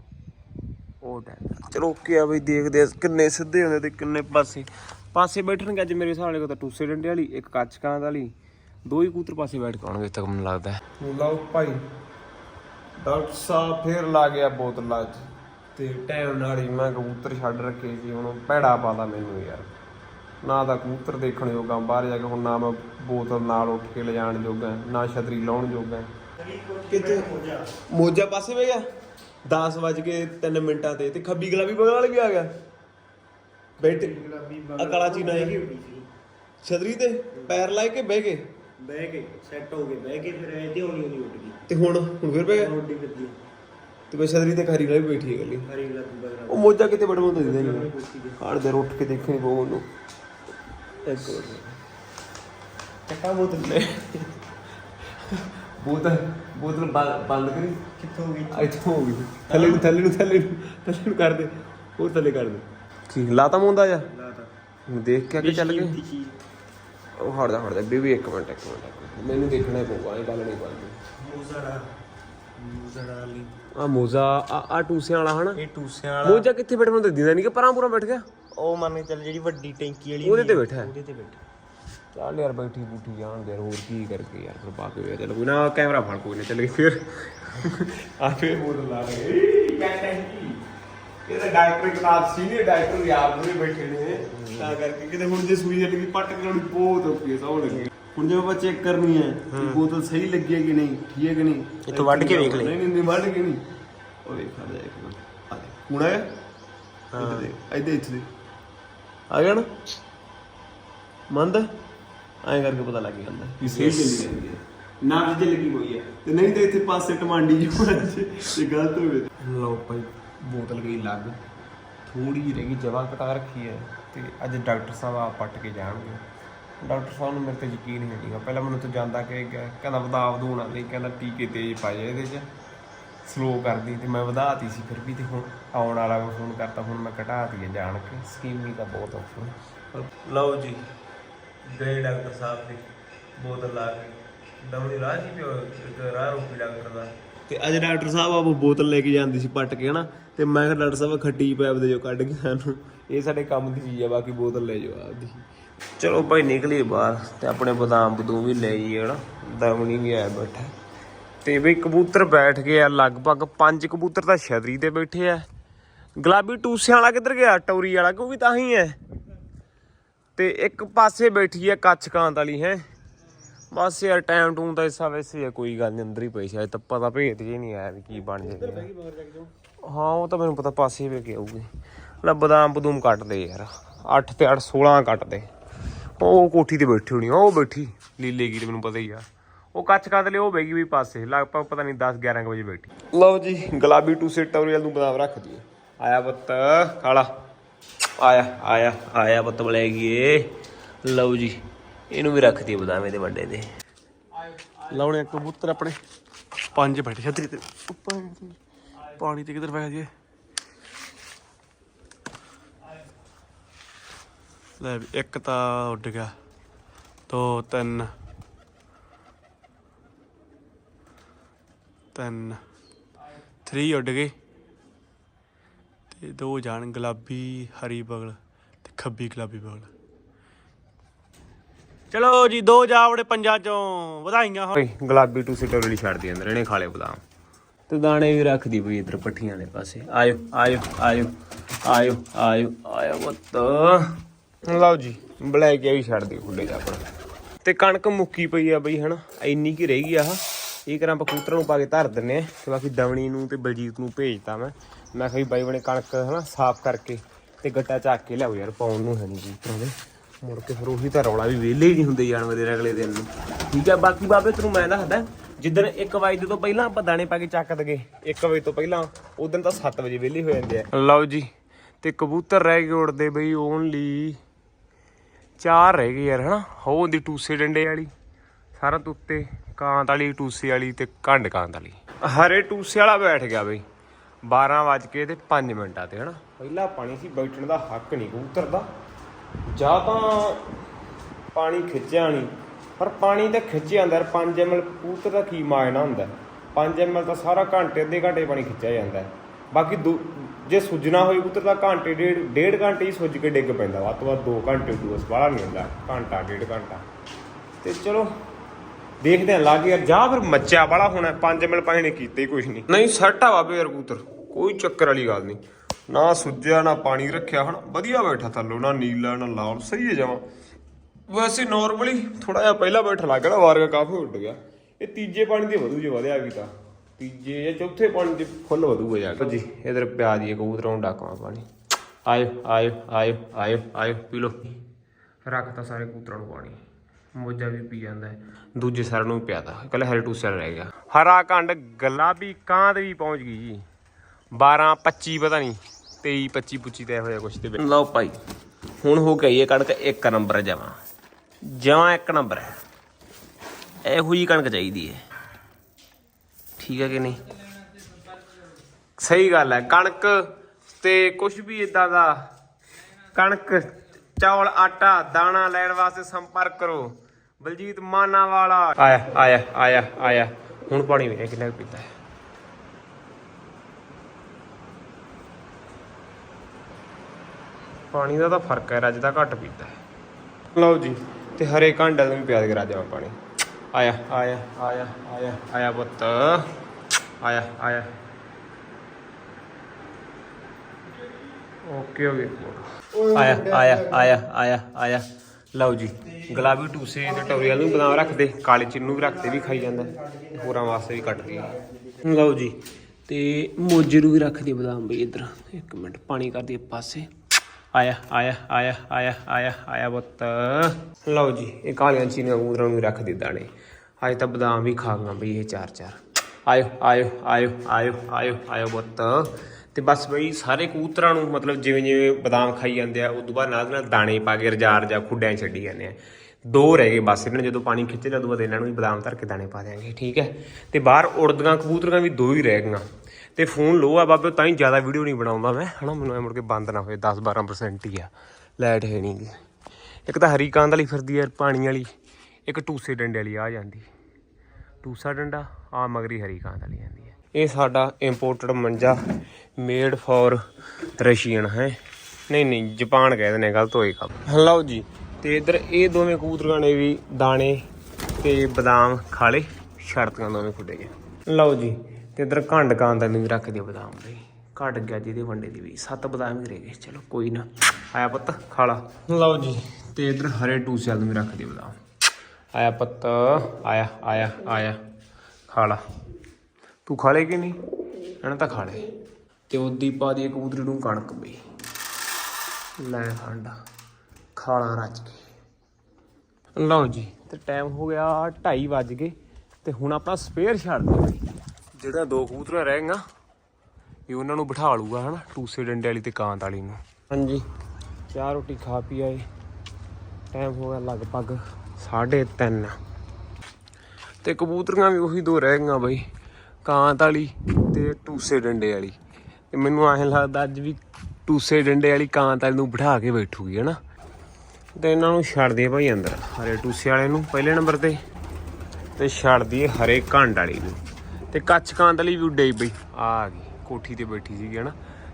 Speaker 1: ਉਹ ਟਾਈਮ ਚਲੋ ਓਕੇ ਆ ਬਈ, ਦੇਖਦੇ ਆ ਕਿੰਨੇ ਸਿੱਧੇ ਹੁੰਦੇ ਤੇ ਕਿੰਨੇ ਪਾਸੇ। ਪਾਸੇ ਬੈਠਣਗੇ ਅੱਜ ਮੇਰੇ ਹਿਸਾਬ ਨਾਲ ਤਾਂ ਟੂਸੇ ਡੰਡੇ ਵਾਲੀ, ਇੱਕ ਕੱਚਕਾਂ ਵਾਲੀ। ਦੋ ਹੀ ਕੂਤਰ ਪਾਸੇ ਬੈਠ ਕੇ ਆਉਣਗੇ, ਇੱਥੇ ਮੈਨੂੰ ਲੱਗਦਾ ਲਓ ਭਾਈ, ਡਾਕਟਰ ਸਾਹਿਬ ਫੇਰ ਲਾ ਗਿਆ ਬੋਤਲਾਂ 'ਚ। ਤੇ ਟਾਈਮ ਨਾਲ ਹੀ ਮੈਂ ਕਬੂਤਰ ਛੱਡ ਰੱਖੇ ਸੀ ਹੁਣ ਭੈੜਾ ਪਾਦਾ ਮੈਨੂੰ ਯਾਰ। ਨਾ ਤਾਂ ਕਬੂਤਰ ਦੇਖਣ ਜੋਗਾ ਬਾਹਰ ਜਾ ਕੇ ਹੁਣ ਨਾ ਮੈਂ ਬੋਤਲ ਨਾਲ ਉੱਠ ਕੇ ਲਿਜਾਣ ਜੋਗਾ ਨਾ ਛਤਰੀ ਲਾਉਣ ਜੋਗਾ। ਕਿਤੇ ਮੋਜਾ? ਪਾਸੇ ਵੇ ਗਿਆ। 10 ਵਜ ਕੇ 3 ਮਿੰਟਾਂ ਤੇ ਤੇ ਖੱਬੀ ਗੁਲਾਬੀ ਬਗਲ ਵਾਲੀ ਵੀ ਆ ਗਿਆ। ਬੈਠ ਆ ਕਾਲਾ ਚੀਨਾ ਹੈ ਛਤਰੀ ਤੇ ਪੈਰ ਲਾਏ ਕੇ ਬਹਿ ਗਏ?
Speaker 2: ਬਹਿ ਕੇ ਸੈੱਟ ਹੋ ਗਏ ਬਹਿ ਕੇ ਫਿਰ ਐ ਤੇ ਹੌਲੀ ਹੌਲੀ ਉੱਡ ਗਈ।
Speaker 1: ਤੇ ਹੁਣ ਹੁਣ ਫਿਰ ਬਹਿ ਗਿਆ ਤੇ ਕੋਈ ਛਤਰੀ ਤੇ ਖਰੀ ਵੀ ਬੈਠੀ ਹੈ ਗੱਲੀ
Speaker 2: ਹਰੀ ਲੱਗ। ਬਗਰਾ
Speaker 1: ਉਹ ਮੋਜਾ ਕਿਤੇ ਬੜਾ ਬੰਦ ਦਿੰਦਾ ਨਹੀਂ ਹਾੜ ਦੇ ਉੱਠ ਕੇ ਦੇਖਣੀ ਪਊ ਉਹਨੂੰ। ਇੱਕ ਮਿੰਟ ਚੱਕਾ ਬੋਤਲ ਲੈ। ਬੋਤਲ ਬੋਤਲ ਬੰਦ ਬੰਦ ਕਰੀ।
Speaker 2: ਕਿੱਥੋਂ ਹੋ ਗਈ?
Speaker 1: ਇੱਥੋਂ ਹੋ ਗਈ। ਥੱਲੇ ਨੂੰ ਥੱਲੇ ਨੂੰ ਥੱਲੇ ਨੂੰ ਥੱਲੇ ਨੂੰ ਕਰ ਦੇ। ਹੋਰ ਥੱਲੇ ਕਰ ਦੇ। ਕੀ ਲਾਤਾ ਮੁੰਦਾ ਜਾ
Speaker 2: ਲਾਤਾ।
Speaker 1: ਹੁਣ ਦੇਖ ਕੇ ਅੱਗੇ ਚੱਲ ਗਏ। ਉਹ ਹੜਦਾ ਹੜਦਾ ਬੀਬੀ ਇੱਕ ਮਿੰਟ ਇੱਕ ਮਿੰਟ। ਮੈਨੂੰ ਦੇਖਣਾ ਪਊਗਾ ਇਹ ਗੱਲ ਨਹੀਂ ਬਣਦੀ।
Speaker 2: ਮੂਜ਼ੜਾ ਮੂਜ਼ੜਾ ਵਾਲੀ
Speaker 1: ਆ ਮੋਜ਼ਾ ਆ ਆ ਟੂਸਿਆਂ ਵਾਲਾ ਹਨਾ?
Speaker 2: ਇਹ ਟੂਸਿਆਂ ਵਾਲਾ।
Speaker 1: ਮੋਜਾ ਕਿੱਥੇ ਬੈਠਾ? ਮੈਨੂੰ ਤਾਂ ਦਿੰਦਾ ਨਹੀਂ ਕਿ ਪਰਾਂ ਪੂਰਾ ਬੈਠ ਗਿਆ।
Speaker 2: ਉਹ ਮੰਨ ਕੇ ਚੱਲ ਜਿਹੜੀ ਵੱਡੀ ਟੈਂਕੀ ਵਾਲੀ
Speaker 1: ਉਹਦੇ ਤੇ ਬੈਠਾ। ਹੈ।
Speaker 2: ਉਹਦੇ ਤੇ ਬੈਠਾ।
Speaker 1: ਚੱਲ ਯਾਰ ਬੈਠੀ ਬੂਠੀ ਜਾਣ ਦੇ ਯਾਰ, ਹੋਰ ਕੀ ਕਰਕੇ ਯਾਰ ਫਿਰ ਬਾਪੇ ਵੇ ਚੱਲ ਕੋਈ ਨਾ ਕੈਮਰਾ ਫੜ ਕੋਈ ਨਾ ਚੱਲ ਗਈ ਫਿਰ। ਆ ਫੇਰ ਬੋਲ ਲਾ ਰਹੇ ਇਹਦਾ ਡਾਕਟਰ ਕਲਾਸ ਸੀਨੀਅਰ ਡਾਕਟਰ ਯਾਰ ਪੂਰੇ ਬੈਠੇ ਨੇ। ਤਾਂ ਕਰਕੇ ਕਿਤੇ ਹੁਣ ਜੇ ਸੂਈ ਲੱਗੀ ਪੱਟ ਕੇ ਲਾਉਣੀ ਬਹੁਤ ਔਖੀ ਹੈ ਸੌ ਲੱਗੀ।
Speaker 2: ਹੁਣ ਜੇ ਆਪਾਂ ਚੈੱਕ ਕਰਨੀ ਹੈ ਕਿ ਬੋਤਲ ਸਹੀ ਲੱਗੀ ਹੈ ਕਿ ਨਹੀਂ ਠੀਕ ਹੈ ਕਿ ਨਹੀਂ
Speaker 1: ਇੱਥੋਂ ਵੱਢ ਕੇ ਵੇਖ ਲੈ।
Speaker 2: ਨਹੀਂ ਨਹੀਂ ਵੱਢ ਕੇ ਨਹੀਂ। ਉਹ ਵੇਖ ਆ ਜਾ ਇੱਕ ਮਿੰਟ। ਆ ਦੇ ਹੁਣ ਆਇਆ ਹਾਂ। ਇੱਥੇ ਦੇ ਆ ਗਿਆ ਨਾ? ਮੰਦ ਐਂ ਕਰਕੇ ਪਤਾ ਲੱਗ ਜਾਂਦਾ। ਕਿ ਸਹੀ ਚੱਲੀ ਜਾਂਦੀ ਹੈ। ਨਾ ਜੇ ਲੱਗੀ ਹੋਈ ਹੈ। ਤੇ ਨਹੀਂ ਤਾਂ ਇੱਥੇ ਪਾਸੇ ਟਮਾਂਡੀ ਜੋ ਤੇ ਗਲਤ ਹੋਵੇ
Speaker 1: ਲਓ ਭਾਈ ਬੋਤਲ ਗਈ ਲੱਗ ਥੋੜੀ ਜਿਹੀ ਰਹਿ ਗਈ ਜਵਾ ਕਟਾ ਰੱਖੀ ਹੈ। ਤੇ ਅੱਜ ਡਾਕਟਰ ਸਾਹਿਬ ਆ ਪੱਟ ਕੇ ਜਾਣਗੇ। ਡਾਕਟਰ ਸਾਹਿਬ ਨੂੰ ਮੇਰੇ ਤੇ ਯਕੀਨ ਹੀ ਨਹੀਂਗਾ ਪਹਿਲਾਂ ਮੈਨੂੰ ਤਾਂ ਜਾਂਦਾ ਕਿ ਕਹਿੰਦਾ ਵਧਾ ਵਧੂਣਾ ਨਹੀਂ ਕਹਿੰਦਾ ਟੀਕੇ ਤੇਜ਼ ਪਾਏ ਇਹਦੇ 'ਚ। ਸਲੋ ਕਰਦੀ ਤੇ ਮੈਂ ਵਧਾਤੀ ਸੀ ਫਿਰ ਵੀ ਤੇ ਹੁਣ ਆਉਣ ਵਾਲਾ ਮੈਂ ਫੋਨ ਕਰਤਾ ਹੁਣ ਮੈਂ ਘਟਾਤੀ ਹੈ ਜਾਣ ਕੇ। ਸਕੀਮੀ ਦਾ ਬਹੁਤ ਔਖਾ
Speaker 2: ਲਓ ਜੀ ਗਏ ਡਾਕਟਰ ਸਾਹਿਬ ਦੇ ਬੋਤਲ ਲਾ ਕੇ। ਦਮੜੀ ਰਾਹ ਜੀ ਪਿਓ ਇੱਕ ਰਾਹ ਰੋਕੀ ਡਾਕਟਰ ਦਾ। ਤੇ ਅੱਜ ਡਾਕਟਰ ਸਾਹਿਬ ਆਪ ਬੋਤਲ ਲੈ ਕੇ ਜਾਂਦੀ ਸੀ ਪੱਟ ਕੇ ਹਨਾ ਤੇ ਮੈਂ ਕਿਹਾ ਡਾਕਟਰ ਸਾਹਿਬ ਖੱਟੀ ਪੈਪ ਦੇ ਜੋ ਕੱਢ ਕੇ ਸਾਨੂੰ ਇਹ ਸਾਡੇ ਕੰਮ ਦੀ ਚੀਜ਼ ਆ ਬਾਕੀ ਬੋਤਲ ਲੈ ਜਾਓ ਆਪਦੀ। ਚਲੋ ਭਾਈ ਨਿਕਲੀਏ ਬਾਹਰ ਤੇ ਆਪਣੇ ਬਦਾਮ ਬਦੂਮ ਵੀ ਲੈ ਜਾਈਏ ਹਨਾ। ਦਮਣੀ ਵੀ ਆਇਆ ਬੈਠਾ।
Speaker 1: ਤੇ ਬਈ ਕਬੂਤਰ ਬੈਠ ਗਏ ਆ ਲਗਭਗ ਪੰਜ ਕਬੂਤਰ ਤਾਂ ਛਤਰੀ ਤੇ ਬੈਠੇ ਆ। ਗੁਲਾਬੀ ਟੂਸਿਆਂ ਵਾਲਾ ਕਿੱਧਰ ਗਿਆ? ਟੌਰੀ ਵਾਲਾ ਕਿਉਂ ਵੀ ਤਾਂ ਹੀ ਹੈ। ਤੇ ਇੱਕ ਪਾਸੇ ਬੈਠੀ ਹੈ ਕੱਚ ਕਾਂਤ ਵਾਲੀ ਹੈ। ਬਸ ਯਾਰ ਟਾਈਮ ਟੂਮ ਤਾਂ ਇਸਾ ਵੈਸੇ ਹੀ ਕੋਈ ਗੱਲ ਨਹੀਂ ਅੰਦਰ ਹੀ ਪਈ ਸ਼ਾਇਦ ਤਾਂ ਪਤਾ ਭੇਤ ਜੇ ਨਹੀਂ ਆਇਆ ਵੀ ਕੀ ਬਣ ਜਾਏਗਾ ਹਾਂ ਉਹ ਤਾਂ ਮੈਨੂੰ ਪਤਾ ਪਾਸੇ ਵੇ ਕੇ ਆਊਗੀ। ਲੈ ਬਦਾਮ ਬਦੂਮ ਕੱਟ ਦੇ ਯਾਰ। 8 ਤੇ 8 16 ਕੱਟ ਦੇ ਉਹ ਕੋਠੀ ਤੇ ਬੈਠੀ ਹੋਣੀ ਉਹ ਬੈਠੀ। ਲੀਲੇ ਤੇ ਮੈਨੂੰ ਪਤਾ ਹੀ ਆ। ਉਹ ਕੱਚ ਕੰਦ ਲਈ ਉਹ ਬੈਗੀ ਵੀ ਪਾਸੇ। ਲਗਭਗ ਪਤਾ ਨਹੀਂ 10 11 ਵਜੇ ਬੈਠੀ। ਲਓ ਜੀ ਗੁਲਾਬੀ ਟੂ ਸਿਟ ਟੋਰੀਅਲ ਨੂੰ ਬਦਾਮ ਰੱਖ ਦਈਏ। ਆਇਆ ਪੁੱਤ ਖਾਲਾ। ਆਇਆ ਆਇਆ ਆਇਆ ਪੁੱਤ ਬਲੇਗੀਏ। ਲਓ ਜੀ ਇਹਨੂੰ ਵੀ ਰੱਖ ਦਈਏ ਬਦਾਮ ਇਹਦੇ ਵੱਡੇ ਦੇ।
Speaker 2: ਲਾਉਣੇ ਕਬੂਤਰ ਆਪਣੇ। ਪੰਜ ਬੈਠੇ ਛਤਰੀ ਤੇ। ਉੱਪਰ ਪਾਣੀ ਤੇ ਕਿੱਧਰ ਬਹਿ ਜੇ ਲੈ ਵੀ ਇੱਕ ਤਾਂ ਉੱਡ ਗਿਆ। ਦੋ ਤਿੰਨ। ਤਿੰਨ। 3 ਉੱਡ ਗਏ ਤੇ ਦੋ ਜਾਣ ਗੁਲਾਬੀ ਹਰੀ ਬਗਲ ਤੇ ਖੱਬੀ ਗੁਲਾਬੀ ਬਗਲ। ਚਲੋ ਜੀ ਦੋ ਜਾਵੜੇ ਪੰਜਾਂ ਚੋਂ ਵਧਾਈਆਂ ਹੋਣ।
Speaker 1: ਓਏ ਗੁਲਾਬੀ ਟੂ ਸਿਟ ਟੋਰੀਅਲ ਛੱਡ ਦੀ ਅੰਦਰ ਇਹਨੇ ਖਾ ਲਏ ਬਦਾਮ। ਤੇ ਦਾਣੇ ਵੀ ਰੱਖ ਦੀ ਬਈ ਇਧਰ ਪੱਠੀਆਂ ਦੇ ਪਾਸੇ। ਆਇਓ ਆਇਓ ਆਇਓ ਆਇਓ ਆਇਓ ਆਇਓ ਪੁੱਤ। ਲਓ ਜੀ, ਬਲੈਕ ਵੀ ਛੱਡ ਦੀ ਖੁੱਲੇ ਜਾ ਆਪਣਾ ਤੇ ਕਣਕ ਮੁੱਕੀ ਪਈ ਆ ਬਈ ਹਨਾ, ਇੰਨੀ ਕੀ ਰਹਿ ਗਈ ਆਹ। ਇਹ ਕਰਾਂ ਆਪਾਂ ਕਬੂਤਰਾਂ ਨੂੰ ਪਾ ਕੇ ਧਰ ਦਿੰਨੇ ਆ। ਤੇ ਬਾਕੀ ਦਵਣੀ ਨੂੰ ਤੇ ਬਲਜੀਤ ਨੂੰ ਭੇਜਤਾ ਮੈਂ। ਮੈਂ ਕਿਹਾ ਵੀ ਬਾਈ ਬਣੇ ਕਣਕ ਹਨਾ ਸਾਫ਼ ਕਰਕੇ ਤੇ ਗੱਟਾ ਚੱਕ ਕੇ ਲਿਆਓ ਯਾਰ, ਪਾਉਣ ਨੂੰ ਹੈ ਨਹੀਂ ਕਬੂਤਰਾਂ ਦੇ। ਮੁੜ ਕੇ ਫਿਰ ਉਹੀ ਤਾਂ ਰੌਲਾ ਵੀ ਵਿਹਲੇ ਹੀ ਨਹੀਂ ਹੁੰਦੇ ਜਾਨਵਰ ਦੇ ਅਗਲੇ ਦਿਨ ਨੂੰ। ਠੀਕ ਹੈ ਬਾਕੀ ਬਾਬੇ ਤੈਨੂੰ ਮੈਂ ਦੱਸਦਾ, ਜਿੱਦਣ 1 ਵਜੇ ਤੋਂ ਪਹਿਲਾਂ ਆਪਾਂ ਦਾਣੇ ਪਾ ਕੇ ਚੱਕ ਦਗੇ 1 ਵਜੇ ਤੋਂ ਪਹਿਲਾਂ, ਉਦੋਂ ਤਾਂ 7 ਵਜੇ ਵਿਹਲੇ ਹੋ ਜਾਂਦੇ ਆ। ਲਓ ਜੀ, ਤੇ ਕਬੂਤਰ ਰਹਿ ਗਏ ਉੜਦੇ ਬਈ ਓਨਲੀ ਚਾਰ ਰਹਿ ਗਏ ਯਾਰ, ਹਨਾ? ਹੋ ਹੁੰਦੀ ਟੂਸੇ ਡੰਡੇ ਵਾਲੀ, ਸਾਰਾ ਤੁੱਤੇ, ਕਾਂਤ ਵਾਲੀ, ਟੂਸੇ ਵਾਲੀ ਤੇ ਕੰਡ ਕਾਂਤ ਵਾਲੀ। ਹਰੇ ਟੂਸੇ ਵਾਲਾ ਬੈਠ ਗਿਆ ਬਈ 12 ਵਜ ਕੇ ਤੇ 5 ਮਿੰਟਾਂ ਤੇ, ਹਨਾ? ਪਹਿਲਾ ਪਾਣੀ ਸੀ, ਬੈਠਣ ਦਾ ਹੱਕ ਨਹੀਂ ਕਬੂਤਰ ਦਾ। ਜਾਂ ਤਾਂ ਪਾਣੀ ਖਿੱਚਿਆ ਨਹੀਂ, ਪਰ ਪਾਣੀ ਤਾਂ ਖਿੱਚਿਆ ਜਾਂਦਾ ਯਾਰ 5 ml ਕਬੂਤਰ ਦਾ ਕੀ ਮਾਇਨਾ ਹੁੰਦਾ? 5 ml ਤਾਂ ਸਾਰਾ ਘੰਟੇ, ਅੱਧੇ ਘੰਟੇ ਪਾਣੀ ਖਿੱਚਿਆ ਜਾਂਦਾ। ਬਾਕੀ ਦੋ- ਜੇ ਸੁੱਜਣਾ ਹੋਏ ਕਬੂਤਰ ਤਾਂ ਘੰਟੇ ਡੇਢ ਡੇਢ ਘੰਟੇ ਹੀ ਸੁੱਜ ਕੇ ਡਿੱਗ ਪੈਂਦਾ ਵੱਧ ਤੋਂ ਵੱਧ 2 ਘੰਟੇ ਦੂਸ ਵਾਲਾ ਨਹੀਂ ਹੁੰਦਾ। ਘੰਟਾ, ਡੇਢ ਘੰਟਾ। ਤੇ ਚਲੋ, ਦੇਖਦੇ ਹਾਂ, ਲੱਗ ਯਾਰ, ਜਾਂ ਫਿਰ ਮੱਚਿਆ ਵਾਲਾ ਹੋਣਾ। 5 ਮਿੰਟ ਪਾਣੀ ਨੇ ਕੀਤੇ ਹੀ ਕੁਝ ਨਹੀਂ। ਨਹੀਂ, ਸੱਟ ਆ ਬਾਬੇ ਯਾਰ ਕਬੂਤਰ। ਕੋਈ ਚੱਕਰ ਵਾਲੀ ਗੱਲ ਨਹੀਂ। ਨਾ ਸੁੱਜਿਆ, ਨਾ ਪਾਣੀ ਰੱਖਿਆ ਹਣ ਵਧੀਆ ਬੈਠਾ ਥੱਲੋਂ, ਨਾ ਨੀਲਾ, ਨਾ ਲਾਲ, ਸਹੀ ਹੈ ਜਮਾ। ਵੈਸੇ ਨਾਰਮਲੀ ਥੋੜਾ ਜਿਹਾ ਪਹਿਲਾਂ ਬੈਠਾ ਲੱਗ ਰਿਹਾ ਵਾਰਗਾ ਕਾਫੀ ਉੱਡ ਗਿਆ। ਇਹ ਤੀਜੇ ਪਾਣੀ ਦੇ ਵਧੂ ਜੇ ਵਧਿਆ ਵੀ ਤਾਂ। ਤੀਜੇ ਜਾਂ ਚੌਥੇ ਪਾਣੀ ਦੇ ਫੁੱਲ ਵਧੂਗਾ ਜਾ ਕੇ ਜੀ ਇਧਰ ਪਿਆ ਦੀ ਕਬੂਤਰਾਂ ਨੂੰ ਡਾਕਵਾ ਪਾਣੀ। ਆਇਓ ਆਇਓ ਆਇਓ ਆਇਓ ਆਇਓ ਪੀ ਲੋ ਰੱਖਤਾ ਸਾਰੇ ਕਬੂਤਰਾਂ ਨੂੰ ਪਾਣੀ। ਮੋਜਾ ਵੀ ਪੀ ਜਾਂਦਾ ਹੈ। ਦੂਜੇ ਸਾਰਿਆਂ ਨੂੰ ਪਿਆਦਾ ਇਕੱਲੇ ਹਰੇ ਟੂਸਰ ਰਹਿ ਗਿਆ। ਹਰਾ ਕੰਡ ਗੁਲਾਬੀ ਕਾਂਦ ਵੀ ਪਹੁੰਚ ਗਈ ਜੀ। 12 25 ਪਤਾ ਨਹੀਂ 23 25 ਪੁੱਚੀ ਤੇ ਹੋਇਆ ਕੁਛ ਤੇ। ਲਓ ਭਾਈ ਹੁਣ ਹੋ ਗਈ ਇਹ ਕਣਕ ਇੱਕ ਨੰਬਰ ਜਮਾ। ਜਮਾ ਇੱਕ ਨੰਬਰ ਹੈ। ਇਹੋ ਜੀ ਕਣਕ ਚਾਹੀਦੀ ਹੈ। ਠੀਕ ਹੈ ਕਿ ਨਹੀਂ? ਸਹੀ ਗੱਲ ਹੈ। ਕਣਕ ਤੇ ਕੁਝ ਵੀ ਇਦਾਂ ਦਾ, ਕਣਕ, ਚੌਲ, ਆਟਾ, ਦਾਣਾ ਲੈਣ ਵਾਸਤੇ ਸੰਪਰਕ ਕਰੋ। ਬਲਜੀਤ ਮਾਨਾ ਵਾਲਾ ਆਇਆ ਆਇਆ ਆਇਆ ਆਇਆ। ਹੁਣ ਪਾਣੀ ਵੇਖ ਕਿੰਨਾ ਕੁ ਪੀਤਾ ਹੈ। ਪਾਣੀ ਦਾ ਤਾਂ ਫ਼ਰਕ ਹੈ, ਰੱਜ ਦਾ ਘੱਟ ਪੀਤਾ ਹੈ। ਲਓ ਜੀ, ਤੇ ਹਰੇ ਕਾਂਡਲ ਨੂੰ ਵੀ ਪਿਆ ਦੇ ਰਾਜਾ ਪਾਣੀ। ਆਇਆ ਆਇਆ ਆਇਆ ਆਇਆ ਆਇਆ ਪੁੱਤ ਆਇਆ ਆਇਆ ਓਕੇ ਹੋ ਗਿਆ ਆਇਆ ਆਇਆ ਆਇਆ ਆਇਆ ਆਇਆ ਲਓ ਜੀ ਗੁਲਾਬੀ ਟੂਸੇ ਤੇ ਟੋਰੀਅਲ ਨੂੰ ਬਣਾ ਰੱਖਦੇ ਕਾਲੇ ਚਿੰਨੂ ਵੀ ਰੱਖਦੇ ਵੀ ਖਾਈ ਜਾਂਦਾ। ਹੋਰਾਂ ਵਾਸਤੇ ਵੀ ਕੱਟਦੀ ਲਓ ਜੀ ਤੇ ਮੋਜੇ ਨੂੰ ਵੀ ਰੱਖਦੀ ਬਦਾਮ ਬਈ ਇਧਰ। ਇੱਕ ਮਿੰਟ ਪਾਣੀ ਕਰਦੀ ਪਾਸੇ। ਆਇਆ ਆਇਆ ਆਇਆ ਆਇਆ ਆਇਆ ਆਇਆ ਪੁੱਤ ਲਓ ਜੀ ਇਹ ਕਾਲੀਆਂ ਚੀਨੀਆਂ ਕਬੂਤਰਾਂ ਨੂੰ ਵੀ ਰੱਖ ਦੇ ਦਾਣੇ ਅੱਜ ਤਾਂ ਬਦਾਮ ਵੀ ਖਾਗਾ ਬਈ ਇਹ ਚਾਰ ਚਾਰ। ਆਇਓ ਆਇਓ ਆਇਓ ਆਇਓ ਆਇਓ ਆਇਓ ਪੁੱਤ। ਤੇ ਬਸ ਬਈ ਸਾਰੇ ਕਬੂਤਰਾਂ ਨੂੰ ਮਤਲਬ ਜਿਵੇਂ ਜਿਵੇਂ ਬਦਾਮ ਖਾਈ ਜਾਂਦੇ ਆ ਉਸ ਤੋਂ ਬਾਅਦ ਨਾਲ ਦੀ ਨਾਲ ਦਾਣੇ ਪਾ ਕੇ ਰਜਾਰ ਜਾਂ ਖੁੱਡਿਆਂ ਛੱਡੀ ਜਾਂਦੇ ਆ। ਦੋ ਰਹਿ ਗਏ ਬਸ ਇਹਨਾਂ ਨੇ, ਜਦੋਂ ਪਾਣੀ ਖਿੱਚੇ ਲਿਆ ਬਾਅਦ ਇਹਨਾਂ ਨੂੰ ਵੀ ਬਦਾਮ ਧਰ ਕੇ ਦਾਣੇ ਪਾ ਦਿਆਂਗੇ, ਠੀਕ ਹੈ? ਤੇ ਬਾਹਰ ਉੜਦੀਆਂ ਕਬੂਤਰਾਂ ਵੀ ਦੋ ਹੀ ਰਹਿ ਗਈਆਂ। ਤੇ ਫੋਨ ਲੋ ਆ ਬਾਬੇ, ਤਾਂ ਹੀ ਜ਼ਿਆਦਾ ਵੀਡੀਓ ਨਹੀਂ ਬਣਾਉਂਦਾ ਮੈਂ, ਹਨਾ? ਮੈਨੂੰ ਐ ਮੁੜ ਕੇ ਬੰਦ ਨਾ ਹੋਏ 10 12% ਹੀ ਆ। ਲਾਈਟ ਹੈ ਨਹੀਂ। ਇੱਕ ਤਾਂ ਹਰੀ ਕਾਂਦ ਵਾਲੀ ਫਿਰਦੀ ਆ, ਪਾਣੀ ਵਾਲੀ। ਇੱਕ ਟੂਸੇ ਡੰਡੇ ਵਾਲੀ ਆ ਜਾਂਦੀ। ਟੂਸਾ ਡੰਡਾ ਆ ਮਗਰੀ ਹਰੀ ਕਾਂਦ ਵਾਲੀ ਜਾਂਦੀ ਹੈ। ਇਹ ਸਾਡਾ ਇੰਪੋਰਟਡ ਮੰਜਾ ਮੇਡ ਫॉर ਰਸ਼ੀਅਨ ਹੈ। ਨਹੀਂ ਨਹੀਂ, ਜਾਪਾਨ ਕਹਿ ਦਿੰਦੇ ਗਲਤ ਹੋਏ ਕੰਮ। ਲਓ ਜੀ, ਤੇ ਇਧਰ ਇਹ ਦੋਵੇਂ ਕਬੂਤਰਾਂ ਨੇ ਵੀ ਦਾਣੇ ਤੇ ਬਦਾਮ ਖਾਲੇ ਲਏ ਦੋਵੇਂ ਫੁੱਟੇ ਗਏ ਲਓ ਜੀ, ਤੇ ਇਧਰ ਘੰਡ ਕਾਂ ਦਾ ਵੀ ਰੱਖ ਦਿਓ ਬਦਾਮ ਦੇ। ਘਟ ਗਿਆ ਜਿਹਦੇ ਵੰਡੇ ਦੀ ਵੀ, ਸੱਤ ਬਦਾਮ ਹੀ ਰਹਿ ਗਏ। ਚਲੋ ਕੋਈ ਨਾ, ਆਇਆ ਪੁੱਤ ਖਾਲਾ ਲਓ ਜੀ, ਤੇ ਇਧਰ ਹਰੇ ਟੂਸੇ ਵਾਲ ਨੂੰ ਵੀ ਰੱਖ ਦਿਓ ਬਦਾਮ। ਆਇਆ ਪੁੱਤ ਆਇਆ ਆਇਆ ਆਇਆ। ਖਾ ਲਾ। ਤੂੰ ਖਾ ਲੇ ਕਿ ਨਹੀਂ? ਇਹਨਾਂ ਤਾਂ ਖਾ ਲੇ ਤੇ ਉਹਦੀ ਪਾ ਦੀ ਕਬੂਤਰੀ ਨੂੰ ਕਣਕ ਬਈ ਲੈ ਖਾਂਡਾ ਖਾਣਾ ਰੱਜ ਕੇ। ਲਓ ਜੀ ਤੇ ਟਾਈਮ ਹੋ ਗਿਆ 2:30 ਵੱਜ ਗਏ ਤੇ ਹੁਣ ਆਪਣਾ ਸਪੇਅਰ ਛੱਡ ਬਈ ਜਿਹੜਾ ਦੋ ਕਬੂਤਰ ਰਹਿ ਗਈਆਂ ਇਹ ਉਹਨਾਂ ਨੂੰ ਬਿਠਾ ਲੂਗਾ ਹਨਾ? ਟੂਸੇ ਡੰਡੇ ਵਾਲੀ ਤੇ ਕਾਂਤ ਵਾਲੀ ਨੂੰ। ਹਾਂਜੀ। ਚਾਹ ਰੋਟੀ ਖਾ ਪੀ ਆਏ। ਟਾਈਮ ਹੋ ਗਿਆ ਲਗਭਗ 3:30 ਤੇ ਕਬੂਤਰੀਆਂ ਵੀ ਉਹੀ ਦੋ ਰਹਿ ਗਈਆਂ ਬਈ, ਕਾਂਤ ਵਾਲੀ ਤੇ ਟੂਸੇ ਡੰਡੇ ਵਾਲੀ। ਤੇ ਮੈਨੂੰ ਐਂ ਲੱਗਦਾ ਅੱਜ ਵੀ ਟੂਸੇ ਡੰਡੇ ਵਾਲੀ ਕਾਂਤ ਵਾਲੀ ਨੂੰ ਬਿਠਾ ਕੇ ਬੈਠੂਗੀ, ਹਨਾ? ਤੇ ਇਹਨਾਂ ਨੂੰ ਛੱਡ ਦਈਏ ਭਾਈ ਅੰਦਰ, ਹਰੇ ਟੂਸੇ ਵਾਲੇ ਨੂੰ ਪਹਿਲੇ ਨੰਬਰ ਤੇ। ਤੇ ਛੱਡ ਦਈਏ ਹਰੇ ਘੰਡ ਵਾਲੀ ਨੂੰ। ਤੇ ਕੱਚ ਕਾਂਤ ਵਾਲੀ ਵੀ ਉੱਡੇ ਬਈ, ਆ ਗਈ, ਕੋਠੀ ਤੇ ਬੈਠੀ ਸੀਗੀ, ਹਨਾ?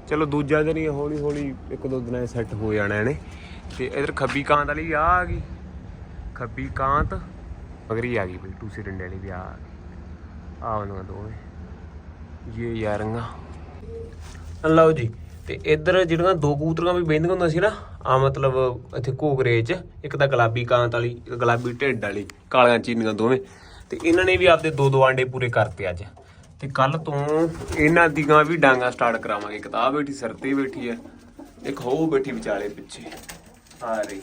Speaker 1: ਚਲੋ ਦੂਜਾ ਦਿਨ ਹੀ ਹੌਲੀ ਹੌਲੀ ਇੱਕ ਦੋ ਦਿਨਾਂ ਸੈੱਟ ਹੋ ਜਾਣਾ ਇਹਨੇ। ਤੇ ਇਧਰ ਖੱਬੀ ਕਾਂਤ ਵਾਲੀ ਆ ਗਈ। ਖੱਬੀ ਕਾਂਤ। ਮਗਰੀ ਆ ਗਈ ਬਈ ਟੂਸੇ ਡੰਡੇ ਵਾਲੀ ਵੀ ਆ ਗਈ। ਦੋਵੇਂ। ਇਹ ਯਾਰੰਗਾ ਲਓ ਜੀ, ਤੇ ਇੱਧਰ ਜਿਹੜੀਆਂ ਦੋ ਕਬੂਤਰੀਆਂ ਵੀ ਬਹਿੰਦੀਆਂ ਹੁੰਦੀਆਂ ਸੀ ਨਾ ਆ ਮਤਲਬ ਇੱਥੇ ਘੋਗਰੇ 'ਚ, ਇੱਕ ਤਾਂ ਗੁਲਾਬੀ ਕਾਂਤ ਵਾਲੀ, ਇੱਕ ਗੁਲਾਬੀ ਢਿੱਡ ਵਾਲੀ, ਕਾਲੀਆਂ ਚੀਨੀਆਂ ਦੋਵੇਂ। ਤੇ ਇਹਨਾਂ ਨੇ ਵੀ ਆਪਦੇ ਦੋ ਦੋ ਆਂਡੇ ਪੂਰੇ ਕਰਤੇ ਅੱਜ। ਤੇ ਕੱਲ ਤੋਂ ਇਹਨਾਂ ਦੀਆਂ ਵੀ ਡਾਂਗਾ ਸਟਾਰਟ ਕਰਾਵਾਂਗੇ। ਕਿਤਾਬ ਬੈਠੀ, ਸਿਰ ਤੇ ਹੀ ਬੈਠੀ ਹੈ ਇੱਕ ਹੋ ਬੈਠੀ ਵਿਚਾਲੇ ਪਿੱਛੇ। ਆ ਰਹੀ।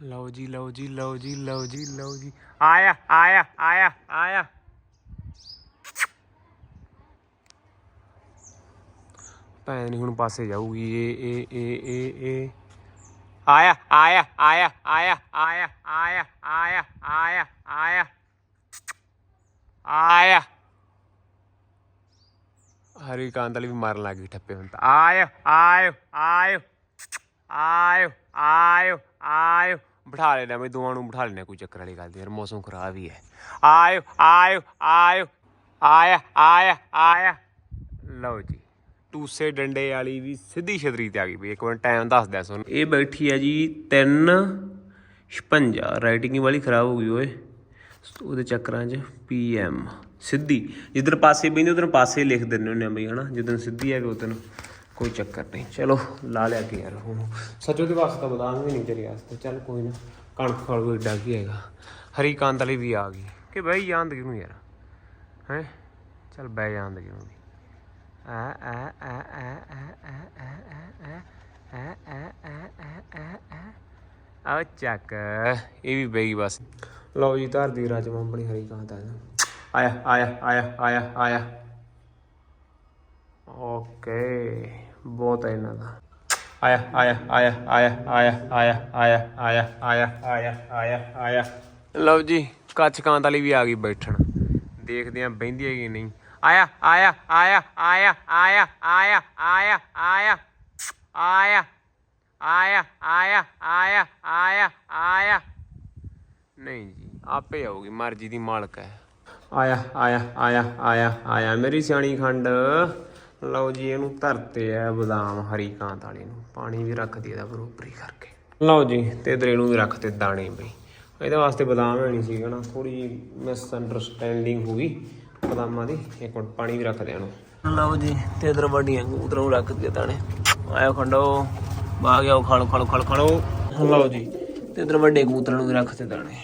Speaker 1: ਲਓ ਜੀ ਲਓ ਜੀ ਲਓ ਜੀ ਲਓ ਜੀ ਲਓ ਜੀ ਆਇਆ ਆਇਆ ਆਇਆ ਆਇਆ ਭੈਣ ਹੁਣ ਪਾਸੇ ਜਾਊਗੀ ਇਹ ਇਹ ਇਹ ਇਹ ਇਹ ਆਇਆ ਆਇਆ ਆਇਆ ਆਇਆ ਆਇਆ ਆਇਆ ਆਇਆ ਆਇਆ ਆਇਆ ਆਇਆ ਹਰੀ ਕਾਂਤ ਵਾਲੀ ਵੀ ਮਾਰਨ ਲੱਗ ਗਈ ਠੱਪੇ ਹੁਣ ਤਾਂ ਆਇਓ ਆਇਓ ਆਇਓ ਆਇਓ ਆਇਓ ਆਇਓ। ਬਿਠਾ ਲੈਣਾ ਮੈਂ ਦੋਵਾਂ ਨੂੰ ਬਿਠਾ ਲੈਣਾ ਕੋਈ ਚੱਕਰ ਵਾਲੀ ਗੱਲ ਨਹੀਂ। ਯਾਰ ਮੌਸਮ ਖਰਾਬ ਹੀ ਹੈ। ਆਇਓ ਆਇਓ ਆਇਓ। ਆਇਆ ਆਇਆ ਆਇਆ। ਲਓ ਜੀ, ਟੂਸੇ ਡੰਡੇ ਵਾਲੀ ਵੀ ਸਿੱਧੀ ਛਤਰੀ ਤੇ ਆ ਗਈ ਵੀ ਇੱਕ ਮਿੰਟ ਟਾਈਮ ਦੱਸ ਦਿਆ ਤੁਹਾਨੂੰ। ਇਹ ਬੈਠੀ ਹੈ ਜੀ 3 56 ਰਾਈਟਿੰਗ ਵਾਲੀ ਖਰਾਬ ਹੋ ਗਈ ਓਏ। ਉਹਦੇ ਚੱਕਰਾਂ 'ਚ ਪੀਐਮ ਸਿੱਧੀ। ਜਿੱਧਰ ਪਾਸੇ ਬੈਂਦੇ ਉਧਰ ਪਾਸੇ ਲਿਖ ਦਿੰਦੇ ਹੁੰਦੇ ਆ ਬਈ, ਹਨਾ? ਜਦੋਂ ਸਿੱਧੀ ਹੈ ਉਦੋਂ ਕੋਈ ਚੱਕਰ ਨਹੀਂ ਚਲੋ ਲਾ ਲਿਆ ਕੇ ਯਾਰ ਹੁਣ ਸੱਚੋ ਦੇ ਵਾਸਤੇ ਬਦਾਮ ਵੀ ਨਹੀਂ ਤੇਰੇ ਵਾਸਤੇ ਚੱਲ ਕੋਈ ਨਾ ਕਣਕ ਖਾਲ ਕੋਈ ਏਡਾ ਕੀ ਹੈਗਾ ਹਰੀ ਕਾਂਤ ਵਾਲੀ ਵੀ ਆ ਗਈ ਕਿ ਬਈ ਜਾਂਦ ਕਿਉਂ ਯਾਰ ਹੈ ਚੱਲ ਬਹਿ ਜਾਂਦ ਕਿਉਂ ਵੀ ਆ ਆ ਆ ਆ ਆ ਆ ਆ ਆ ਆ ਆ ਆ ਆ ਚੱਕ ਇਹ ਵੀ ਬਈ ਬਸ ਲਓ ਜੀ ਧਰ ਦੀ ਰਾਜਮਾ ਬਣੀ ਹਰੀ ਕਾਂਤ ਆ ਆਇਆ ਆਇਆ ਆਇਆ ਆਇਆ ਆਇਆ ਓਕੇ ਬਹੁਤ ਹੈ ਇਹਨਾਂ ਦਾ ਆਇਆ ਆਇਆ ਆਇਆ ਆਇਆ ਆਇਆ ਆਇਆ ਆਇਆ ਆਇਆ ਆਇਆ ਆਇਆ ਆਇਆ ਆਇਆ ਲਓ ਜੀ ਕੱਚ ਵਾਲੀ ਵੀ ਆ ਗਈ ਬੈਠਣ ਦੇਖਦੇ ਆਂ ਬਹਿੰਦੀ ਹੈਗੀ ਨਹੀਂ ਆਇਆ ਆਇਆ ਆਇਆ ਆਇਆ ਆਇਆ ਆਇਆ ਆਇਆ ਆਇਆ ਆਇਆ ਆਇਆ ਆਇਆ ਆਇਆ ਆਇਆ ਆਇਆ ਨਹੀਂ ਜੀ ਆਪੇ ਆਊਗੀ ਮਰਜ਼ੀ ਦੀ ਮਾਲਕ ਹੈ ਆਇਆ ਆਇਆ ਆਇਆ ਆਇਆ ਆਇਆ ਮੇਰੀ ਸਿਆਣੀ ਖੰਡ ਲਓ ਜੀ, ਇਹਨੂੰ ਧਰਤੇ ਆ ਬਦਾਮ ਹਰੀ ਕਾਂਤ ਵਾਲੇ ਨੂੰ। ਪਾਣੀ ਵੀ ਰੱਖ ਦੀ ਇਹਦਾ ਬਰੋਬਰੀ ਕਰਕੇ। ਲਓ ਜੀ, ਤੇ ਇਧਰ ਇਹਨੂੰ ਵੀ ਰੱਖਤੇ ਦਾਣੇ ਬਈ ਇਹਦੇ ਵਾਸਤੇ ਬਦਾਮ ਹੈ ਨਹੀਂ ਸੀਗਾ ਨਾ ਥੋੜੀ ਜਿਹੀ ਮਿਸ ਅੰਡਰਸਟੈਂਡਿੰਗ ਹੋ ਗਈ ਬਦਾਮਾਂ ਦੀ। ਇੱਕ ਮਿੰਟ, ਪਾਣੀ ਵੀ ਰੱਖ ਦੇ ਇਹਨੂੰ। ਲਓ ਜੀ, ਤੇ ਇਧਰ ਵੱਡੀਆਂ ਕਬੂਤਰਾਂ ਨੂੰ ਰੱਖ ਦਿੱਤੇ ਦਾਣੇ। ਆਇਓ ਖੰਡੋ ਆ ਗਿਆ ਖਲ ਖੜੋ ਖਲ ਖੜੋ ਲਓ ਜੀ, ਤੇ ਇਧਰ ਵੱਡੇ ਕਬੂਤਰਾਂ ਨੂੰ ਵੀ ਰੱਖ ਦਿੱਤੇ ਦਾਣੇ।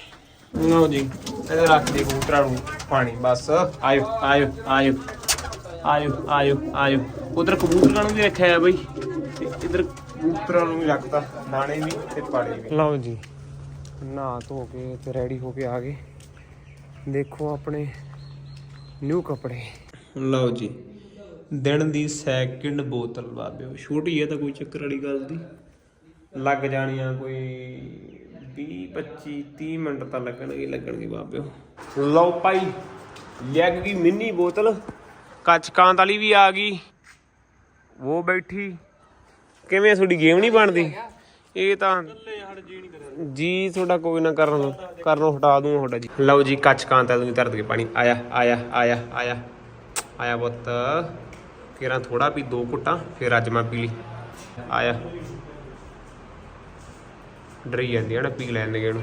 Speaker 1: ਲਓ ਜੀ, ਇਹਦੇ ਰੱਖ ਦੇ ਕਬੂਤਰਾਂ ਨੂੰ ਪਾਣੀ, ਬਸ। ਆਇਓ ਆਇਓ ਆਇਓ। ਆਇਓ ਆਇਓ ਆਇਓ ਉਧਰ ਕਬੂਤਰਾਂ ਨੂੰ ਵੀ ਰੱਖਿਆ ਹੈ ਬਈ। ਤੇ ਇਧਰ ਕਬੂਤਰਾਂ ਨੂੰ ਵੀ ਰੱਖਤਾ ਦਾਣੇ ਵੀ ਤੇ ਪਾਣੀ ਵੀ। ਲਓ ਜੀ ਨਹਾ ਧੋ ਕੇ ਤੇ ਰੈਡੀ ਹੋ ਕੇ ਆ ਗਏ। ਦੇਖੋ ਆਪਣੇ ਨਿਊ ਕੱਪੜੇ। ਲਓ ਜੀ ਦਿਨ ਦੀ ਸੈਕਿੰਡ ਬੋਤਲ ਬਾਬਿਓ। ਛੋਟੀ ਹੈ ਤਾਂ ਕੋਈ ਚੱਕਰ ਵਾਲੀ ਗੱਲ ਦੀ ਲੱਗ ਜਾਣੀਆਂ ਕੋਈ 20 25 30 ਮਿੰਟ ਤਾਂ ਲੱਗਣਗੇ ਲੱਗਣਗੇ ਬਾਬਿਓ। ਲਓ ਭਾਈ ਲੱਗ ਗਈ ਮਿੰਨੀ ਬੋਤਲ। ਕੱਚ ਕਾਂਤ ਵਾਲੀ ਵੀ ਆ ਗਈ। ਉਹ ਬੈਠੀ। ਕਿਵੇਂ ਤੁਹਾਡੀ ਗੇਮ ਨਹੀਂ ਬਣਦੀ? ਇਹ ਤਾਂ ਜੀ, ਤੁਹਾਡਾ ਕੋਈ ਨਾ ਕਰਨ ਕਰਨੋਂ ਹਟਾ ਦੂੰ ਤੁਹਾਡਾ ਜੀ। ਲਓ ਜੀ, ਕੱਚ ਕਾਂਤ ਵਾਲੀ ਨੂੰ ਧਰ ਪਾਣੀ। ਆਇਆ ਆਇਆ ਆਇਆ ਆਇਆ। ਆਇਆ ਪੁੱਤ। ਕਿਰਾਂ ਥੋੜਾ ਵੀ, ਦੋ ਘੁੱਟਾਂ, ਫਿਰ ਅੱਜ ਮੈਂ ਪੀ ਲਈ। ਆਇਆ। ਡਰੀ ਜਾਂਦੀ ਹੈ ਨਾ, ਪੀ ਲੈਣਗੇ ਇਹਨੂੰ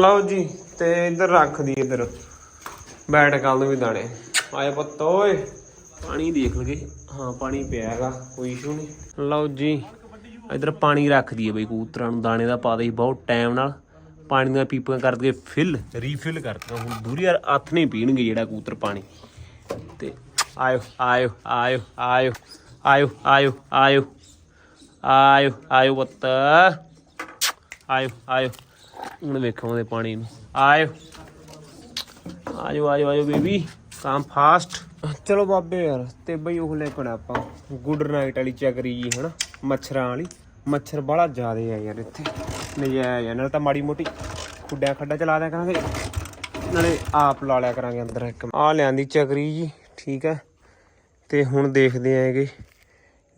Speaker 1: ਲਓ ਜੀ, ਤੇ ਇੱਧਰ ਰੱਖ ਦੀ ਇੱਧਰ। ਬੈਠ ਕੱਲ ਨੂੰ ਵੀ ਦਾਣੇ। ਆਇਆ ਪੁੱਤ, ਓਏ। ਪਾਣੀ ਦੇਖ ਲਗੇ। ਹਾਂ, ਪਾਣੀ ਪਿਆ ਹੈਗਾ, ਕੋਈ ਇਸ਼ੂ ਨਹੀਂ। ਲਓ ਜੀ, ਇੱਧਰ ਪਾਣੀ ਰੱਖ ਦਈਏ ਬਈ ਕਬੂਤਰਾਂ ਨੂੰ, ਦਾਣੇ ਦਾ ਪਾ ਦੇ ਬਹੁਤ ਟਾਈਮ ਨਾਲ। ਪਾਣੀ ਦੀਆਂ ਪੀਪੀਆਂ ਕਰ ਦਈਏ ਫਿਲ ਰੀਫਿਲ ਕਰ ਦਈਏ। ਹੁਣ ਦੂਰੀ ਯਾਰ, ਹੱਥ ਨਹੀਂ ਪੀਣਗੇ ਜਿਹੜਾ ਕਬੂਤਰ ਪਾਣੀ। ਤੇ ਆਇਓ ਆਇਓ ਆਇਓ ਆਇਓ ਆਇਓ ਆਇਓ ਆਇਓ ਆਇਓ ਆਇਓ ਪੁੱਤ। ਆਇਓ ਆਇਓ। ਹੁਣ ਵੇਖੋ ਉਹਦੇ ਪਾਣੀ ਨੂੰ। ਆਇਓ। ਆਇਓ ਆਇਓ ਆਇਓ ਬੇਬੀ ਕੰਮ ਫਾਸਟ ਚਲੋ ਬਾਬੇ ਯਾਰ, ਤੇ ਬਈ ਉਹ ਲੈ ਕੋਣਾ ਆਪਾਂ। ਗੁੱਡ ਨਾਈਟ ਵਾਲੀ ਚੱਕਰੀ ਜੀ ਹਨਾ? ਮੱਛਰਾਂ ਵਾਲੀ। ਮੱਛਰ ਬੜਾ ਜ਼ਿਆਦੇ ਆ ਯਾਰ ਇੱਥੇ। ਨਜਾਇਜ਼ ਆ, ਨਾਲ ਤਾਂ ਮਾੜੀ ਮੋਟੀ ਖੁੱਡਿਆ ਖੱਡਾ ਚਲਾ ਦਿਆ ਕਰਾਂਗੇ। ਨਾਲੇ ਆਪ ਲਾ ਲਿਆ ਕਰਾਂਗੇ ਅੰਦਰ ਇੱਕ। ਆ ਲਿਆਂਦੀ ਚੱਕਰੀ ਜੀ, ਠੀਕ ਹੈ ਤੇ ਹੁਣ ਦੇਖਦੇ ਆਂਗੇ